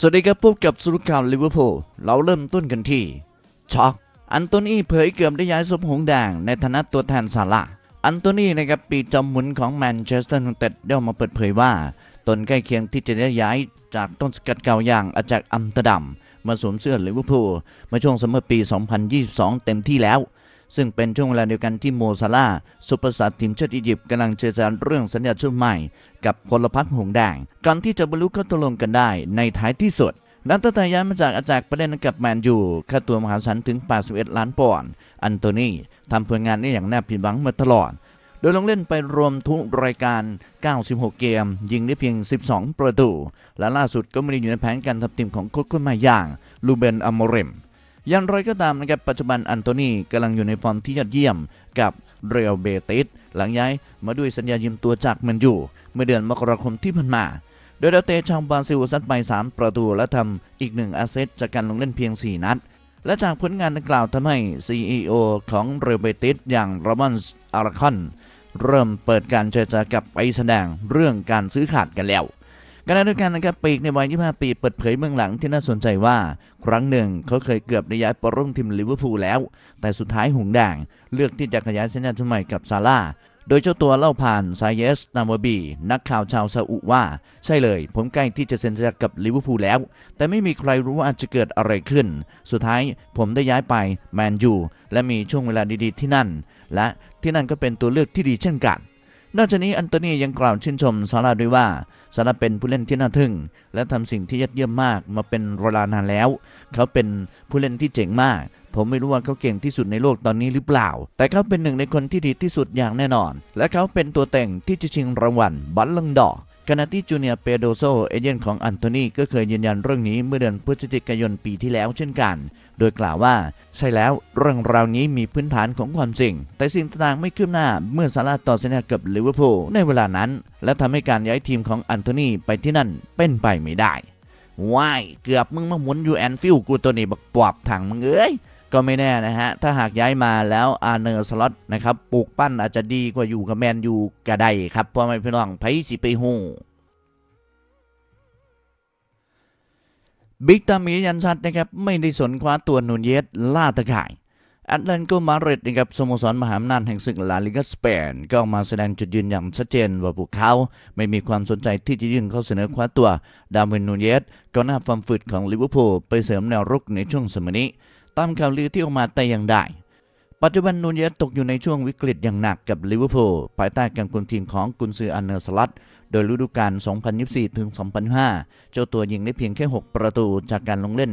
สวัสดีครับพบกับสุรข่าวลิเวอร์พูลเราเริ่มต้นกันที่ช็อกอันโตนีเผยเกือบได้ย้ายสมหงแดงในฐานะตัวแทนซาร่าอันโตนีนะครับปีจอมหมุนของแมนเชสเตอร์ยูไนเต็ดได้ออกมาเปิดเผยว่า ตนใกล้เคียงที่จะได้ย้ายจากต้นสกัดเก่าอย่างอาจากอัมตอร์ดัมมาสวมเสื้อลิเวอร์พูลเมื่อช่วงซัมเมอร์ปี 2022 เต็มที่แล้ว ซึ่งเป็นช่วงเวลาเดียวกันที่โมซาลาซุปเปอร์สตาร์ทีมชาติอียิปต์กำลังเจรจาเรื่องสัญญาชุดใหม่ กับพลพรรคหงแดงก่อนที่จะบรรลุข้อตกลงกันได้ในท้ายที่สุดนักตั้งแต่ย้ายมาจากอาจากประเด็นกับแมนยูค่าตัวมหาศาลถึง 81 ล้านปอนด์อันโตนีทำผลงานได้อย่างน่าผิดหวังมาตลอด โดยลงเล่นไปรวมทุกรายการ 96 เกม ยิงได้เพียง 12 ประตู และล่าสุดก็ไม่ได้อยู่ในแผนการทำทีมของโค้ชคนใหม่อย่างลูเบนอโมเรม อย่างไรก็ตามนะครับปัจจุบันอันโตนีกำลังอยู่ในฟอร์มที่ยอดเยี่ยมกับเรอัลเบติสหลังย้ายมาด้วยสัญญายืมตัวจากแมนยูเมื่อเดือนมกราคมที่ผ่านมา โดยดาวเตะชาวบราซิลซัดไป 3 ประตูและทำอีกหนึ่งอสเซทจากการลงเล่นเพียง 4 นัด และจากผลงานดังกล่าวทำให้ CEO ของเรอัลเบติสอย่างโรมันส์อาราคอนเริ่มเปิดการเจรจากับไปแสดงเรื่องการซื้อขาดกันแล้ว ขณะเดียวกันนะครับปีกในวัย 25 ปีเปิดเผยเบื้องหลังที่น่าสนใจว่า ครั้งหนึ่งเขาเคยเกือบได้ย้ายไปร่วมทีมลิเวอร์พูลแล้ว แต่สุดท้ายหงส์แดงเลือกที่จะขยายสัญญาชุดใหม่กับซาร่าโดยเจ้าตัวเล่าผ่านไซเยสนามวบี นักข่าวชาวซาอุว่า ใช่เลย ผมใกล้ที่จะเซ็นสัญญากับลิเวอร์พูลแล้ว แต่ไม่มีใครรู้ว่าจะเกิดอะไรขึ้น สุดท้ายผมได้ย้ายไปแมนยูและมีช่วงเวลาดีๆที่นั่น และที่นั่นก็เป็นตัวเลือกที่ดีเช่นกัน นอกจากนี้อันโตนียังกล่าวชื่นชมซาร่าด้วยว่าซาร่าเป็นผู้เล่นที่น่าทึ่ง และทำสิ่งที่ยอดเยี่ยมมากมาเป็นเวลานานแล้ว เขาเป็นผู้เล่นที่เจ๋งมาก ผมไม่รู้ว่าเขาเก่งที่สุดในโลกตอนนี้หรือเปล่า แต่เขาเป็นหนึ่งในคนที่ดีที่สุดอย่างแน่นอน และเขาเป็นตัวแต่งที่จะชิงรางวัลบัลลังก์ดอ ขณะที่จูเนียเปโดโซเอเจนต์ของอันโตนีก็เคยยืนยันเรื่องนี้เมื่อเดือนพฤศจิกายนปีที่แล้วเช่นกัน โดยกล่าวว่า ใช่แล้วเรื่องราวนี้มีพื้นฐานของความจริง แต่สิ่งต่างๆไม่คืบหน้าเมื่อซาร่าต่อสัญญากับลิเวอร์พูลในเวลานั้น และทำให้การย้ายทีมของอันโตนีไปที่นั่นเป็นไปไม่ได้ว้ายเกือบมึงมาหมุนอยู่แอนฟิลกูตัวนี้บักปอบถังมึงเอ้ย ก็ไม่แน่นะฮะ ถ้าหากย้ายมาแล้วอาเนอร์สล็อตนะครับปลูกปั้นอาจจะดีกว่าอยู่กับแมนยูก็ได้ครับเพราะไม่พี่น้องไผสิไปฮู้บิ๊กตามียันชัดนะครับไม่ได้สนคว้าตัวนูนเยสล่าตะข่ายแอตเลนโกมาดริดนะครับสโมสรมหาอำนาจแห่งศึกลาลิกาสเปน ก็ออกมาแสดงจุดยืนอย่างชัดเจนว่าพวกเขา ไม่มีความสนใจที่จะยื่นเข้าเสนอคว้าตัว ดาร์วินนูเยสก็หน้าฟอร์มฝืดของลิเวอร์พูลไปเสริมแนวรุกในช่วงสมัยนี้ ตามข่าวลือที่ออกมาแต่อย่างใดปัจจุบันนูนเยสตกอยู่ในช่วงวิกฤตอย่างหนักกับลิเวอร์พูลภายใต้การคุมทีมของกุนซืออันเนอร์สลัตโดยฤดูกาล 2024 ถึง 2025เจ้าตัวยิงได้เพียงแค่ 6 ประตูจากการลงเล่น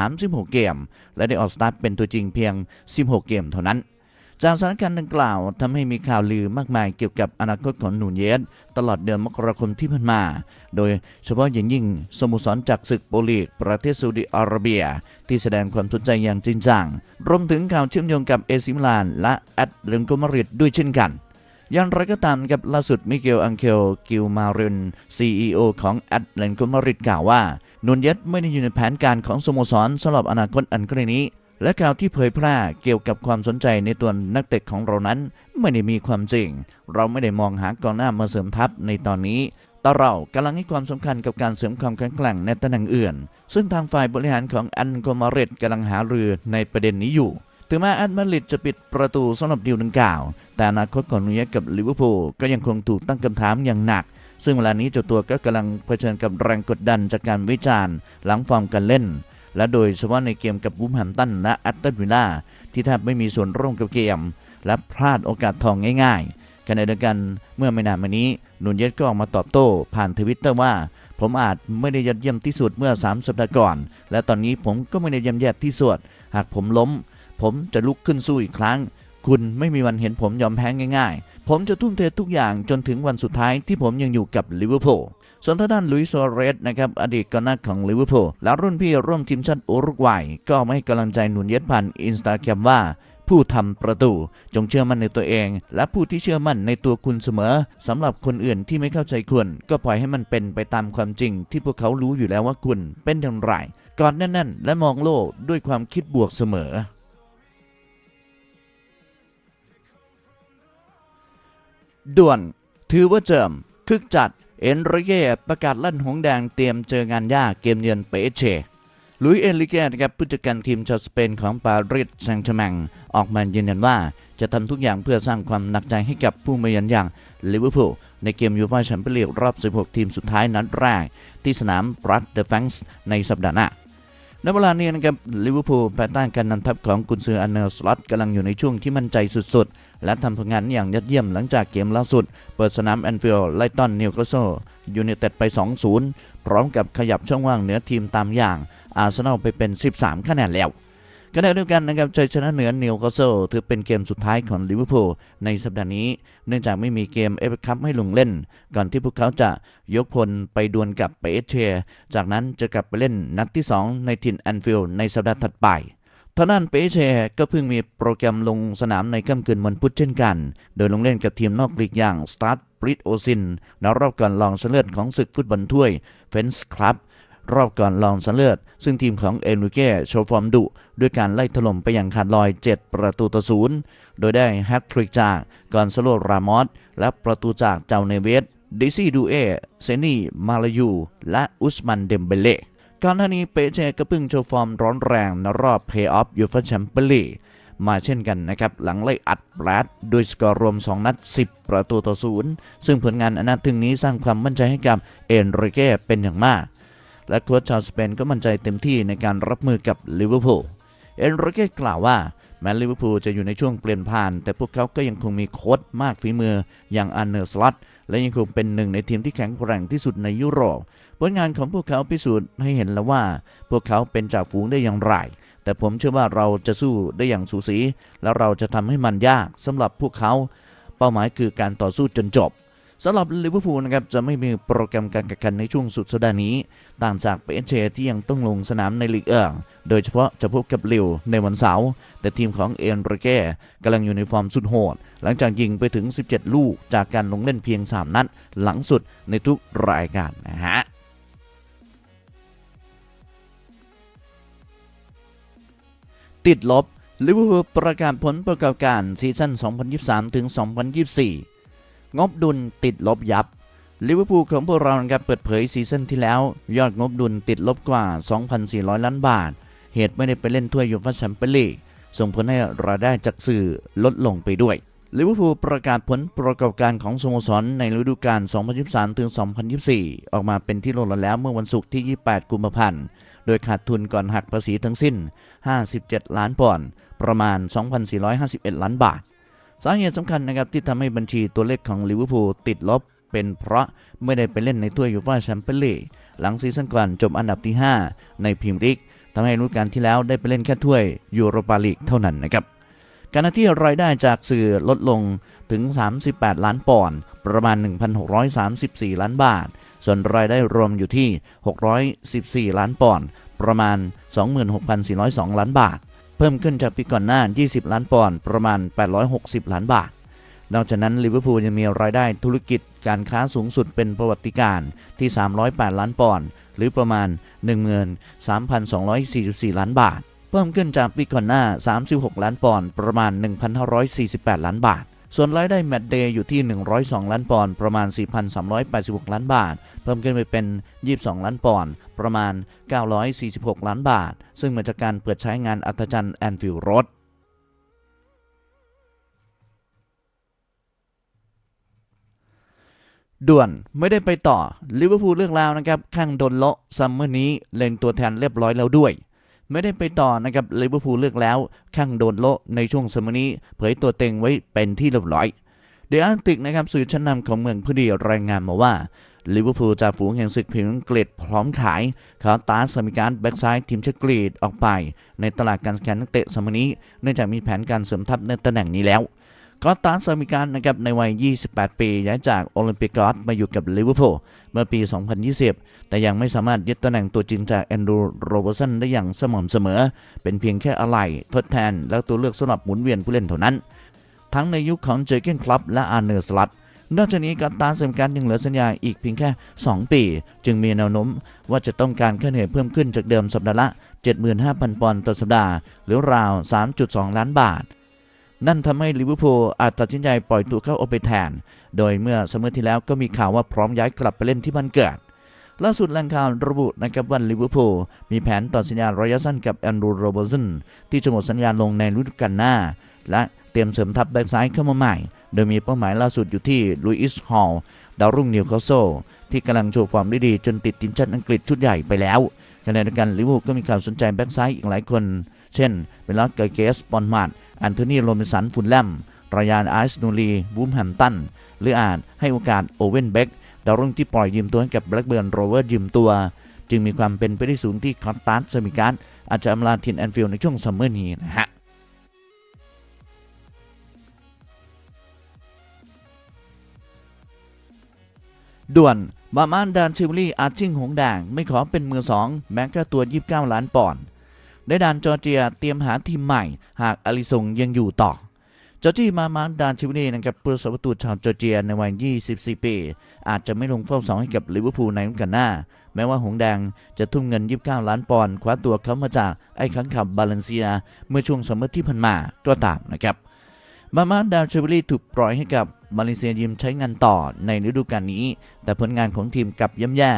36 เกม และได้ออกสตาร์ทเป็นตัวจริงเพียง 16 เกมเท่านั้น จากสถานการณ์ดังกล่าวทำให้มีข่าวลือมากมายเกี่ยวกับอนาคตของนูนเยสตลอดเดือนมกราคมที่ผ่านมา โดยเฉพาะอย่างยิ่งสโมสรจากศึกโปลีกประเทศซาอุดิอาระเบีย ที่แสดงความสนใจอย่างจริงจัง รวมถึงข่าวเชื่อมโยงกับเอซิมิลาน และแอตเลนโกมาริดด้วยเช่นกันอย่างไรก็ตามกับล่าสุดมิเกลอังเคลกิลมาริน CEO ของแอตเลนโกมาริดกล่าวว่านูนเยสไม่ได้อยู่ในแผนการของสโมสรสำหรับอนาคตอันใกล้นี้ และข่าวที่เผยแพร่เกี่ยวกับความสนใจในตัวนักเตะของเรานั้น ไม่ได้มีความจริง เราไม่ได้มองหากองหน้ามาเสริมทัพในตอนนี้ แต่เรากำลังให้ความสำคัญกับการเสริมความแข็งแกร่งในตำแหน่งอื่น ซึ่งทางฝ่ายบริหารของอันโกมาเรตกำลังหารือในประเด็นนี้อยู่ ถึงแม้แอดมาริดจะปิดประตูสำหรับดีลดังกล่าว แต่อนาคตของนูเยกับลิเวอร์พูลก็ยังคงถูกตั้งคำถามอย่างหนักซึ่งเวลานี้เจ้าตัวก็กำลังเผชิญกับแรงกดดันจากการวิจารณ์ หลังฟอร์มการเล่น และโดยเฉพาะในเกมกับวูฟแฮมตันและแอตตันวิลล่าที่แทบไม่มีส่วนร่วมกับเกม และพลาดโอกาสทองง่ายๆขณะเดียวกันเมื่อไม่นานมานี้นูนเยสก็ออกมาตอบโต้ ผ่านทวิตเตอร์ว่า ผมอาจไม่ได้ยอดเยี่ยมที่สุดเมื่อ 3 สัปดาห์ก่อน และตอนนี้ผมก็ไม่ได้ย่ำแย่ที่สุดหากผมล้ม ผมจะลุกขึ้นสู้อีกครั้ง คุณไม่มีวันเห็นผมยอมแพ้ง่าย ๆ ผมจะทุ่มเททุกอย่างจนถึงวันสุดท้ายที่ผมยังอยู่กับลิเวอร์พูล ส่วนทางด้านลุยส์ซัวเรสนะครับอดีตกองหน้าของลิเวอร์พูลและรุ่นพี่ร่วมทีมชาติอุรุกวัย ก็มาให้กำลังใจหนุนเย็ดผ่านอินสตาแกรมว่าผู้ทำประตูจงเชื่อมั่นในตัวเอง และผู้ที่เชื่อมั่นในตัวคุณเสมอสำหรับคนอื่นที่ไม่เข้าใจคุณ ก็ปล่อยให้มันเป็นไปตามความจริง ที่พวกเขารู้อยู่แล้วว่าคุณเป็นอย่างไรกอดแน่นๆ และมองโลกด้วยความคิดบวกเสมอด่วน ถือว่าเจิมคึกจัด เอนริเก้ประกาศลั่นหงแดงเตรียมเจองานยากเกมเยือนเปเชลุยเอนริเก้นะครับผู้จัดการทีมชาวสเปนของปารีสแซงต์แชงออกมายืนยันว่าจะทำทุกอย่างเพื่อสร้างความหนักใจให้กับผู้มาเยือนอย่างลิเวอร์พูลในเกมยูฟ่าแชมเปี้ยนลีกรอบ 16 ทีมสุดท้ายนัดแรก ที่สนามบรัดเดอะแฟงส์ในสัปดาห์หน้าในเวลานี้นะครับลิเวอร์พูลภายใต้การนำทัพของกุนซืออันเนอร์สล็อตกำลังอยู่ในช่วงที่มั่นใจสุดๆ และทำผลงานอย่างยอดเยี่ยมหลังจากเกมล่าสุด เปิดสนามแอนฟิลด์ไลต้อนนิวคาสเซิลยูไนเต็ดไป 2-0 พร้อมกับขยับช่องว่างเหนือทีมตามอย่างอาร์เซนอลไปเป็น 13 คะแนนแล้วขณะเดียวกันนะครับชัยชนะเหนือนิวคาสเซิลถือเป็นเกมสุดท้ายของลิเวอร์พูลในสัปดาห์นี้ เนื่องจากไม่มีเกมเอฟเคัพให้ลงเล่น ก่อนที่พวกเขาจะยกพลไปดวลกับเปเชจากนั้นจะกลับไปเล่นนัดที่ 2 ในถิ่นแอนฟิลด์ในสัปดาห์ถัดไป ทางด้านเปเช่ก็เพิ่งมีโปรแกรมลงสนามในค่ำคืนวันพุธเช่นกัน โดยลงเล่นกับทีมนอกลีกอย่างสตาร์ทบริดโอซินในรอบก่อนรองชนะเลิศของศึกฟุตบอลถ้วยเฟนส์คลับรอบก่อนรองชนะเลิศซึ่งทีมของเอนูเก้โชว์ฟอร์มดุ ด้วยการไล่ถล่มไปอย่างขาดลอย 7 ประตูต่อศูนย์โดยได้แฮตทริกจากกอนซาโลรามอสและประตูจากเจ้าเนเวสดิซี่ดูเอเซนีมาลายู และอุสมันเดมเบเล่ ก่อนหน้านี้เปเชก็เพิ่งโชว์ฟอร์มร้อนแรงในรอบเพย์ออฟยูฟ่าแชมเปี้ยนลีกมาเช่นกันนะครับ หลังไล่อัดแบรดโดยสกอร์รวม 2 นัด 10 ประตูต่อศูนย์ซึ่งผลงานอันนัดถึงนี้สร้างความมั่นใจให้กับเอนริเก้เป็นอย่างมาก และโค้ชชาวสเปนก็มั่นใจเต็มที่ในการรับมือกับลิเวอร์พูลเอนริเก้กล่าวว่าแม้ลิเวอร์พูลจะอยู่ในช่วงเปลี่ยนผ่าน แต่พวกเขาก็ยังคงมีโค้ชมากฝีมืออย่างอันเนอร์สล็อต และยังคงเป็นหนึ่งในทีมที่แข็งแกร่งที่สุดในยุโรป ผลงานของพวกเขาพิสูจน์ให้เห็นแล้วว่า พวกเขาเป็นจ่าฝูงได้อย่างไร แต่ผมเชื่อว่าเราจะสู้ได้อย่างสูสี และเราจะทำให้มันยากสำหรับพวกเขา เป้าหมายคือการต่อสู้จนจบสำหรับลิเวอร์พูลนะครับจะไม่มีโปรแกรมการแข่งขันในช่วงสุดสัปดาห์นี้ ต่างจากเปเชที่ยังต้องลงสนามในลีกเอิงโดยเฉพาะจะพบกับลิวในวันเสาร์แต่ทีมของเอ็นเรเก้กำลังอยู่ในฟอร์มสุดโหด หลังจากยิงไปถึง 17 ลูกจากการลงเล่นเพียง 3 นัดหลังสุดในทุกรายการนะฮะติดลบลิเวอร์พูลประกาศผลประกอบการซีซั่น 2023 ถึง 2024 งบดุลติดลบยับลิเวอร์พูลของพวกเรานะครับเปิดเผยซีซั่นที่แล้ว ยอดงบดุลติดลบกว่า 2,400 ล้านบาท เหตุไม่ได้ไปเล่นถ้วยยูฟ่าแชมเปี้ยนลีกส่งผลให้รายได้จากสื่อลดลงไปด้วย ลิเวอร์พูลประกาศผลประกอบการของสโมสรในฤดูกาล 2023ถึง2024 ออกมาเป็นที่โลดแล้วเมื่อวันศุกร์ที่ 28 กุมภาพันธ์ โดยขาดทุนก่อนหักภาษีทั้งสิ้น 57 ล้านปอนด์ ประมาณ 2,451 ล้านบาท สาเหตุสำคัญนะครับที่ทำให้บัญชีตัวเลขของลิเวอร์พูลติดลบ เป็นเพราะไม่ได้ไปเล่นในถ้วยยูฟ่าแชมเปี้ยนลีก หลังซีซั่นก่อนจบอันดับที่ 5 ในพรีเมียร์ลีกทำให้ฤดูกาลที่แล้วได้ไปเล่นแค่ถ้วยยูโรปาลีกเท่านั้นนะครับ การที่รายได้จากสื่อลดลงถึง 38 ล้านปอนด์ประมาณ 1,634 ล้านบาท ส่วนรายได้รวมอยู่ที่ 614 ล้านปอนด์ประมาณ 26,402 ล้านบาท เพิ่มขึ้นจากปีก่อนหน้า 20 ล้านปอนด์ประมาณ 860 ล้านบาท นอกจากนั้นลิเวอร์พูลยังมีรายได้ธุรกิจการค้าสูงสุดเป็นประวัติการณ์ที่ 308 ล้านปอนด์หรือประมาณ 13,244 ล้านบาท พิ่มขึ้นจากปีก่อนหน้า 36 ล้านปอนด์ประมาณ 1,548 ล้านบาท ส่วนรายได้แมตต์เดย์อยู่ที่ 102 ล้านปอนด์ประมาณ 4,386 ล้านบาท เพิ่มขึ้นไปเป็น 22 ล้านปอนด์ประมาณ 946 ล้านบาท ซึ่งมาจากการเปิดใช้งานอัธจันทร์แอนฟิลด์โรดด่วนไม่ได้ไปต่อลิเวอร์พูลเลือกแล้วนะครับข้างโดนเลาะซัมเมอร์นี้เล็งตัวแทนเรียบร้อยแล้วด้วย ไม่ได้ไปต่อนะครับลิเวอร์พูลเลือกแล้วข้างโดนโลในช่วงสมเมอร์นี้ เผยตัวเต็งไว้เป็นที่เรียบร้อย เดอะอันติกนะครับสื่อชั้นนำของเมืองพอดีรายงานมาว่าลิเวอร์พูลจะฝูงแห่งศึกพรีเมียร์อังกฤษพร้อมขายเขาตาสมิการแบ็กซ้ายทีมชาติกรีกออกไป ในตลาดการแข่งนักเตะสมเมอร์นี้เนื่องจากมีแผนการเสริมทัพในตำแหน่งนี้แล้ว ก็ตานซามิการนะครับในวัย 28 ปีย้ายจากโอลิมปิกกอสมาอยู่กับลิเวอร์พูลเมื่อปี 2020 แต่ยังไม่สามารถยึดตำแหน่งตัวจริงจากแอนดรูโรเบอร์สันได้อย่างสม่ำเสมอ เป็นเพียงแค่อะไหล่ทดแทน และตัวเลือกสำหรับหมุนเวียนผู้เล่นเท่านั้น ทั้งในยุคของเจอเกนคลับและอาร์เนอร์สลัดนอกจากนี้การตานเซมิการยังเหลือสัญญาอีกเพียงแค่ 2 ปี จึงมีแนวโน้มว่าจะต้องการค่าเหนื่อยเพิ่มขึ้นจากเดิมสัปดาห์ละ 75,000 ปอนด์ต่อสัปดาห์ หรือราว 3.2 ล้านบาท นั่นทำให้ลิเวอร์พูลอาจตัดสินใจปล่อยตัวเขาออกไปแทน โดยเมื่อซัมเมอร์ที่แล้วก็มีข่าวว่าพร้อมย้ายกลับไปเล่นที่บ้านเกิดล่าสุดแหล่งข่าวระบุนะครับว่าลิเวอร์พูลมีแผนต่อสัญญาระยะสั้นกับแอนดรูว์โรเบอร์สันที่จะหมดสัญญาลงในฤดูกาลหน้า และเตรียมเสริมทัพแบ็กซ้ายเข้ามาใหม่ โดยมีเป้าหมายล่าสุดอยู่ที่ลุยส์ฮอลล์ดาวรุ่งนิวคาสเซิลที่กำลังโชว์ฟอร์มได้ดีจนติดทีมชาติอังกฤษชุดใหญ่ไปแล้วขณะเดียวกันลิเวอร์พูลก็มีข่าวสนใจแบ็กซ้ายอีกหลายคน เช่นเบลลอดเกเกสปอนมาด อนโทนีโรมินสันฟุนแลมรายานไอซ์นูรีบูมแฮมตัน หรืออาจให้โอกาสโอเวนเบกดาวรุ่งที่ปล่อยยืมตัวให้กับแบล็กเบิร์นโรเวอร์ยืมตัว จึงมีความเป็นไปได้สูงที่คอนตัสเซมิการ์ดอาจจะอำลาทินแอนฟิลในช่วงซัมเมอร์นี้นะฮะด่วนบามานดานชิวลี่อาร์ชิงหงแดงไม่ขอเป็นมือสอง แม้ค่าตัว 29 ล้านปอนด์ ได้ดานจอร์เจียเตรียมหาทีมใหม่ หากอลิสงยังอยู่ต่อจอร์จีมามาดานชิวนีนะครับผู้สาประตูชาวจอร์เจียในวัย 24 ปี อาจจะไม่ลงเฝ้าสองให้กับลิเวอร์พูลในฤดูกาลหน้า แม้ว่าหงแดงจะทุ่มเงิน 29 ล้านปอนด์คว้าตัวเขามาจากไอ้ขังขับบาเลนเซีย เมื่อช่วงสมมอร์ที่ผ่านมาก็ตามนะครับ มามาดาวเชเวลี่ถูกปล่อยให้กับมาเลเซียยืมใช้งานต่อในฤดูกาลนี้ แต่ผลงานของทีมกลับย่ำแย่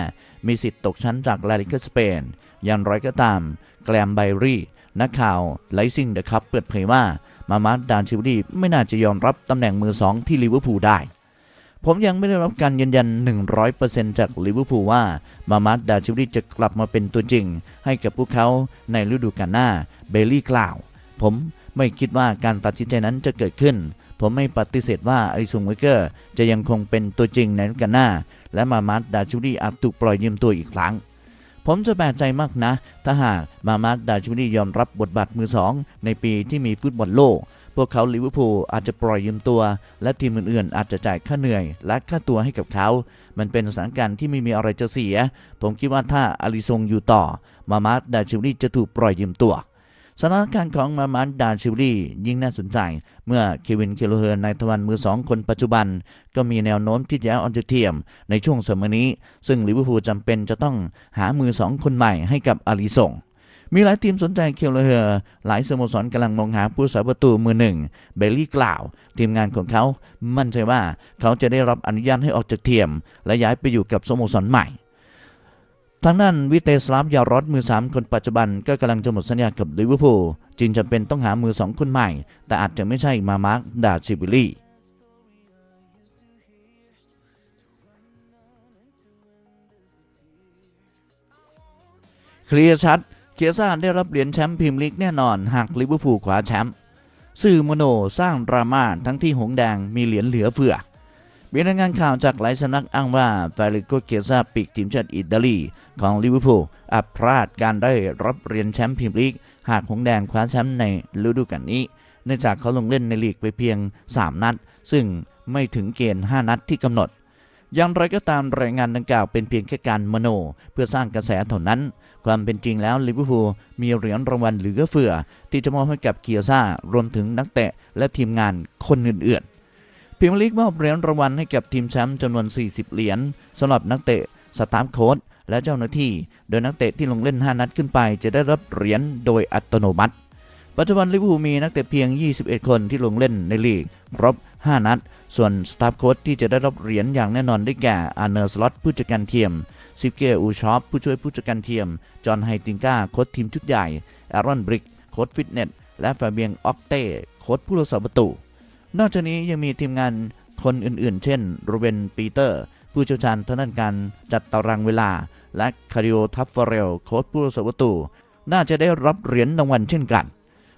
มีสิทธิ์ตกชั้นจากลาลิกาสเปน อย่างไรก็ตาม แกลมไบรี่ นักข่าวไลซิงเดอะคัพเปิดเผยว่า มามาดานเชเวลี่ไม่น่าจะยอมรับตำแหน่งมือสองที่ลิเวอร์พูลได้ผมยังไม่ได้รับการยืนยัน 100%จากลิเวอร์พูลว่า มามาดาชิวลี่จะกลับมาเป็นตัวจริง ให้กับพวกเขาในฤดูกาลหน้า เบลลี่กล่าว ผม ไม่คิดว่าการตัดสินใจนั้นจะเกิดขึ้น ผมไม่ปฏิเสธว่าอริซุงเวเกอร์จะยังคงเป็นตัวจริงในฤดูกาลหน้า และมามาร์ดาชิวลี่อาจถูกปล่อยยืมตัวอีกครั้ง ผมจะแปลกใจมากนะ ถ้าหากมามาร์ดาชิวลี่ยอมรับบทบาทมือสองในปีที่มีฟุตบอลโลกพวกเขาลิเวอร์พูลอาจจะปล่อยยืมตัว และทีมอื่นๆ อาจจะจ่ายค่าเหนื่อย และค่าตัวให้กับเขา มันเป็นสถานการณ์ที่ไม่มีอะไรจะเสีย ผมคิดว่าถ้าอาริซงอยู่ต่อ มามาดดาชิวลี่จะถูกปล่อยยืมตัว สถานการณ์ของมามาดดาชิวลี่ยิ่งน่าสนใจ เมื่อเควินเคโลเฮอร์ในทวันมือสองคนปัจจุบัน ก็มีแนวโน้มที่จะออนจากทีมในช่วงสมัยนี้ ซึ่งลิเวอร์พูลจำเป็นจะต้องหามือสองคนใหม่ให้กับอาริซงมีหลายทีมสนใจเคียวเลเฮอร์ หลายสโมสรกำลังมองหาผู้สาประตูมือหนึ่ง เบลลี่กล่าว ทีมงานของเขา มั่นใจว่าเขาจะได้รับอนุญาตให้ออกจากทีมและย้ายไปอยู่กับสโมสรใหม่ ทางด้านวิเตสลาฟยารอดมือ 3 คนปัจจุบันก็กำลังจะหมดสัญญากับลิเวอร์พูลจึงจำเป็นต้องหามือ 2 คนใหม่ แต่อาจจะไม่ใช่มามาร์คดาชิบิลี่เคลียร์ชัด เคียซ่าได้รับเหรียญแชมป์พรีเมียร์ลีกแน่นอน หากลิเวอร์พูลคว้าแชมป์สื่อโมโนสร้างดราม่าทั้งที่หงแดงมีเหรียญเหลือเฟือมีรายงานข่าวจากหลายสำนักอ้างว่าฟาริโกเคียซ่าปีกทีมชาติอิตาลี ของลิเวอร์พูลอาจพลาดการได้รับเหรียญแชมป์พรีเมียร์ลีก หากหงแดงคว้าแชมป์ในฤดูกาลนี้ เนื่องจากเขาลงเล่นในลีกไปเพียง 3 นัด ซึ่งไม่ถึงเกณฑ์ 5 นัดที่กำหนด อย่างไรก็ตามรายงานดังกล่าวเป็นเพียงแค่การมโน เพื่อสร้างกระแสเท่านั้น ความเป็นจริงแล้วลิเวอร์พูลมีเหรียญรางวัลเหลือเฟือ ที่จะมอบให้กับเกียร์ซ่ารวมถึงนักเตะและทีมงานคนอื่นๆพรีเมียร์ลีกมอบเหรียญรางวัลให้กับทีมแชมป์จำนวน 40 เหรียญสำหรับนักเตะสตาฟโค้ช และเจ้าหน้าที่ โดยนักเตะที่ลงเล่น 5 นัดขึ้นไป จะได้รับเหรียญโดยอัตโนมัติ ปัจจุบันลิเวอร์พูลมีนักเตะเพียง 21 คนที่ลงเล่นในลีกครบ 5 นัด ส่วนสตาฟโค้ชที่จะได้รับเหรียญอย่างแน่นอนได้แก่อาร์เนอร์สล็อตผู้จัดการทีมซิเกอูชอปผู้ช่วยผู้จัดการทีม จอห์นไฮติงกาโค้ชทีมชุดใหญ่แอรอนบริกโค้ชฟิตเนสและฟาเบียงออกเต้โค้ชผู้รักษาประตู นอกจากนี้ยังมีทีมงานคนอื่นๆ เช่นโรเบนปีเตอร์ ผู้เชี่ยวชาญทางด้านการจัดตารางเวลา และคาริโอทัฟเฟเรลโค้ชผู้รักษาประตู น่าจะได้รับเหรียญรางวัลเช่นกัน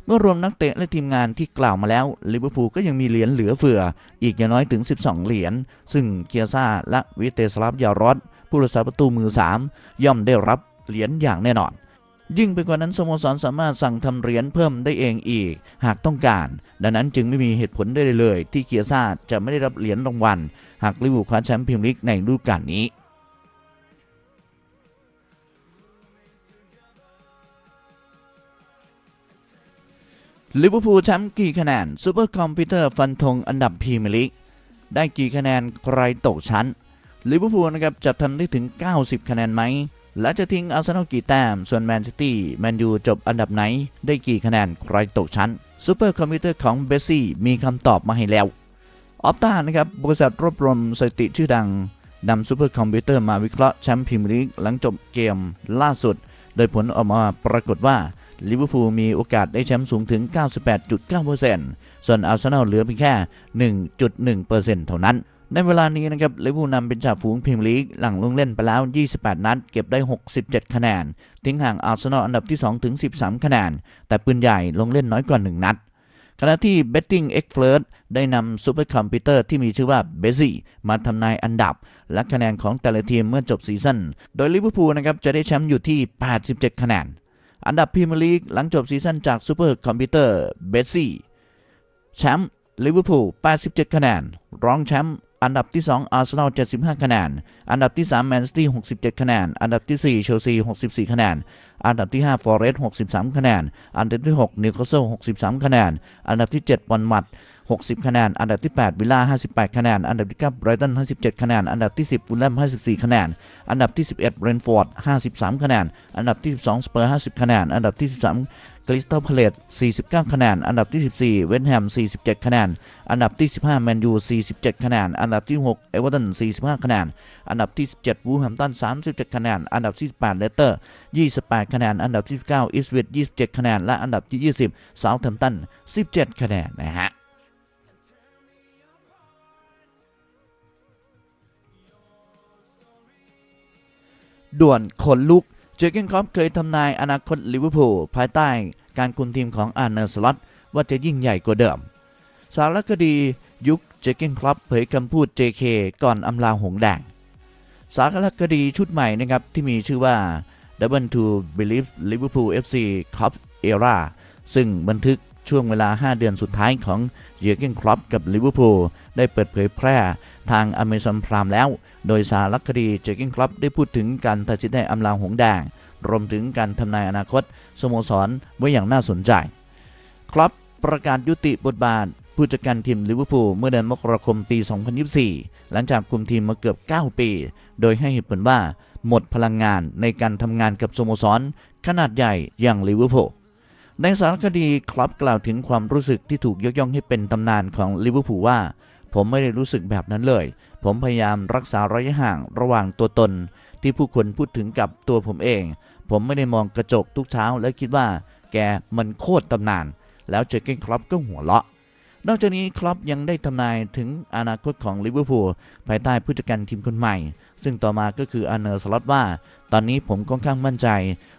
เมื่อรวมนักเตะและทีมงานที่กล่าวมาแล้วลิเวอร์พูลก็ยังมีเหรียญเหลือเฟือ อีกอย่างน้อยถึง 12 เหรียญซึ่งเกียซ่าและวิเตสลาฟยารอดผู้รักษาประตูมือ 3 ย่อมได้รับเหรียญอย่างแน่นอนยิ่งไปกว่านั้นสโมสรสามารถสั่งทำเหรียญเพิ่มได้เองอีก หากต้องการ ดังนั้นจึงไม่มีเหตุผลได้เลย ที่เกียซ่าจะไม่ได้รับเหรียญรางวัล หากลิเวอร์พูลคว้าแชมป์พรีเมียร์ลีกในฤดูกาลนี้ ลิเวอร์พูลแชมป์กี่คะแนนซูเปอร์คอมพิวเตอร์ฟันธงอันดับพรีเมียร์ลีกได้กี่คะแนนใครตกชั้นลิเวอร์พูลนะครับจะทำได้ถึง 90 คะแนนไหม และจะทิ้งอาร์เซนอลกี่แต้ม ส่วนแมนซิตี้แมนยูจบอันดับไหน ได้กี่คะแนนใครตกชั้นซูเปอร์คอมพิวเตอร์ของเบสซี่มีคำตอบมาให้แล้วออฟตานะครับบริษัทรวบรวมสถิติชื่อดังนำซูเปอร์คอมพิวเตอร์มาวิเคราะห์แชมป์พรีเมียร์ลีกหลังจบเกมล่าสุด โดยผลออกมาปรากฏว่า ลิเวอร์พูลมีโอกาสได้แชมป์สูงถึง 98.9%ส่วนอาร์เซนอลเหลือเพียงแค่ 1.1%เท่านั้น ในเวลานี้นะครับลิเวอร์พูลนำเป็นจ่าฝูงพรีเมียร์ลีกหลังลงเล่นไปแล้ว 28 นัด เก็บได้ 67 คะแนน ทิ้งห่างอาร์เซนอลอันดับที่ 2 ถึง 13 คะแนน แต่ปืนใหญ่ลงเล่นน้อยกว่า 1 นัดขณะที่ Betting Expert ได้นำซูเปอร์คอมพิวเตอร์ที่มีชื่อว่า b e z y มาทำนายอันดับ และคะแนนของแต่ละทีมเมื่อจบซีซั่น โดยลิเวอร์พูลนะครับจะได้แชมป์อยู่ที่ 87 คะแนน อันดับพรีเมียร์ลีกหลังจบซีซั่นจากซูเปอร์คอมพิวเตอร์เบสซี่แชมป์ลิเวอร์พูล 87 คะแนน รองแชมป์อันดับที่ 2 อาร์เซนอล 75 คะแนน อันดับที่ 3 แมนซิตี้ 67 คะแนน อันดับที่ 4 เชลซี 64 คะแนน อันดับที่ 5 ฟอร์เรสต์ 63 คะแนน อันดับที่ 6 นิวคาสเซิล 63 คะแนน อันดับที่ 7 บอลมัด 60 คะแนน อันดับที่ 8 วิลล่า 58 คะแนน อันดับที่ 9 ไบรตัน 57 คะแนน อันดับที่ 10ฟูลแลม54 คะแนน อันดับที่ 11 เรนฟอร์ด 53 คะแนน อันดับที่ 12 สเปอร์ 50 คะแนน อันดับที่ 13คริสตัลพาเลต49 คะแนน อันดับที่ 14 เวสต์แฮม 47 คะแนน อันดับที่ 15 แมนยู 47 คะแนน อันดับที่ 6 เอเวอร์ตัน 45 คะแนน อันดับที่ 17 วูแฮมตัน 37 คะแนน อันดับที่ 18 เลสเตอร์ 28 คะแนน อันดับที่ 19 อิสเวต27 คะแนน และอันดับที่ 20 เซาท์แฮมป์ตัน 17 คะแนน นะฮะ ด่วนขนลุก เจอร์เกนครอปเคยทำนายอนาคตลิเวอร์พูลภายใต้การคุมทีมของอาร์เนอร์สล็อตว่าจะยิ่งใหญ่กว่าเดิม สารคดียุคเจอร์เกนครอปเผยคำพูด JK ก่อนอำลาหงสแดง สารคดีชุดใหม่นะครับที่มีชื่อว่า Double to Believe Liverpool FC Cup Era ซึ่งบันทึกช่วงเวลา 5 เดือนสุดท้ายของเจอร์เกนครอปกับลิเวอร์พูลได้เปิดเผยแพร่ทาง Amazon Prime แล้ว โดยสารคดีเจอร์เกนครอปได้พูดถึงการตัดสินใจอำลาหงแดง รวมถึงการทำนายอนาคตสโมสรไว้อย่างน่าสนใจ ครอปประกาศยุติบทบาท ผู้จัดการทีมลิเวอร์พูลเมื่อเดือนมกราคมปี 2024 หลังจากคุมทีมมาเกือบ 9 ปี โดยให้เหตุผลว่าหมดพลังงานในการทำงานกับสโมสร ขนาดใหญ่อย่างลิเวอร์พูลในสารคดีคลับกล่าวถึงความรู้สึกที่ถูกยกย่องให้เป็นตำนานของลิเวอร์พูลว่า ผมไม่ได้รู้สึกแบบนั้นเลย ผมพยายามรักษาระยะห่างระหว่างตัวตน ที่ผู้คนพูดถึงกับตัวผมเอง ผมไม่ได้มองกระจกทุกเช้า และคิดว่า แกมันโคตรตำนาน แล้วเจอเกนครอปก็หัวเราะ นอกจากนี้ครอปยังได้ทำนายถึงอนาคตของลิเวอร์พูลภายใต้ผู้จัดการทีมคนใหม่ ซึ่งต่อมาก็คืออาร์เนอร์สล็อตว่า ตอนนี้ผมค่อนข้างมั่นใจ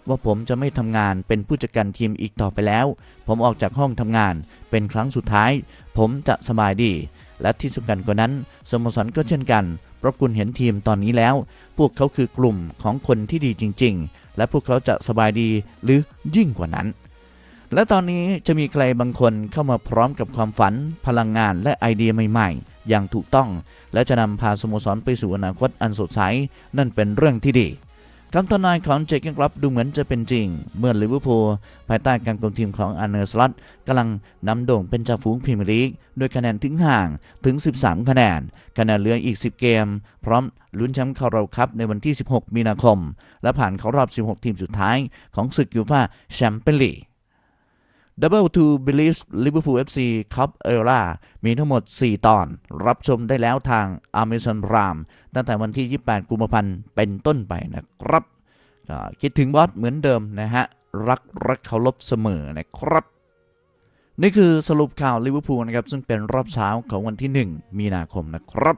ว่าผมจะไม่ทำงานเป็นผู้จัดการทีมอีกต่อไปแล้ว ผมออกจากห้องทำงานเป็นครั้งสุดท้าย ผมจะสบายดี และที่สำคัญกว่านั้นสโมสรก็เช่นกัน เพราะคุณเห็นทีมตอนนี้แล้ว พวกเขาคือกลุ่มของคนที่ดีจริง ๆ และพวกเขาจะสบายดีหรือยิ่งกว่านั้น และตอนนี้จะมีใครบางคนเข้ามาพร้อมกับความฝัน พลังงานและไอเดียใหม่ ๆ อย่างถูกต้อง และจะนำพาสโมสรไปสู่อนาคตอันสดใสนั่นเป็นเรื่องที่ดี คำทำนายของเจคเกนครับดูเหมือนจะเป็นจริง เมื่อลิเวอร์พูลภายใต้การคุมทีมของอันเนอร์สล็อตกำลังนำโด่งเป็นจ่าฝูงพรีเมียร์ลีกด้วยคะแนนถึงห่างถึง 13 คะแนน คะแนนเหลืออีก 10 เกม พร้อมลุ้นแชมป์คาราบาวคัพในวันที่ 16 มีนาคม และผ่านเข้ารอบ 16 ทีมสุดท้ายของศึกยูฟ่าแชมเปี้ยนลีก Double to Believe Liverpool FC Cup Era มีทั้งหมด 4 ตอน รับชมได้แล้วทาง Amazon Prime ตั้งแต่วันที่ 28 กุมภาพันธ์เป็นต้นไปนะครับ คิดถึงบอสเหมือนเดิมนะฮะ รักรักเคารพเสมอนะครับ นี่คือสรุปข่าวลิเวอร์พูลนะครับ ซึ่งเป็นรอบเช้าของวันที่ 1 มีนาคมนะครับ